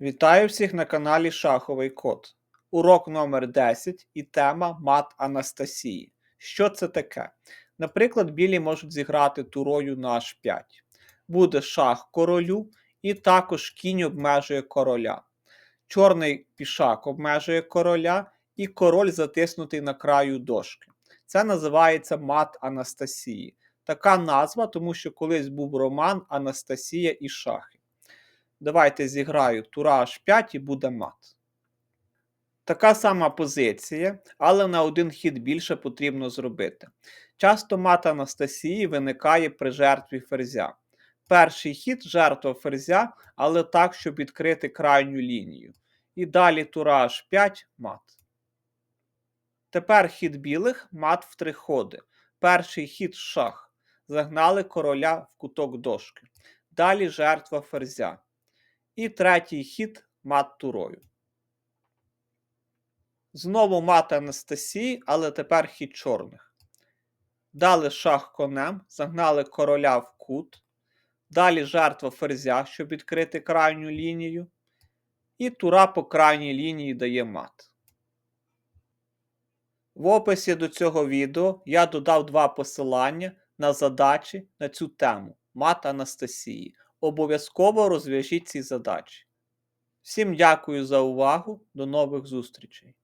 Вітаю всіх на каналі Шаховий Код. Урок номер 10 і тема мат Анастасії. Що це таке? Наприклад, білі можуть зіграти турою на H5. Буде шах королю, і також кінь обмежує короля. Чорний пішак обмежує короля, і король затиснутий на краю дошки. Це називається мат Анастасії. Така назва, тому що колись був роман Анастасія і шахи. Давайте зіграю тура H5 і буде мат. Така сама позиція, але на один хід більше потрібно зробити. Часто мат Анастасії виникає при жертві ферзя. Перший хід жертва ферзя, але так, щоб відкрити крайню лінію. І далі тура H5 мат. Тепер хід білих мат в три ходи. Перший хід шах. Загнали короля в куток дошки. Далі жертва ферзя. І третій хід мат турою. Знову мат Анастасії, але тепер хід чорних. Дали шах конем, загнали короля в кут. Далі жертва ферзя, щоб відкрити крайню лінію. І тура по крайній лінії дає мат. В описі до цього відео я додав два посилання на задачі на цю тему мат Анастасії. Обов'язково розв'яжіть ці задачі. Всім дякую за увагу. До нових зустрічей!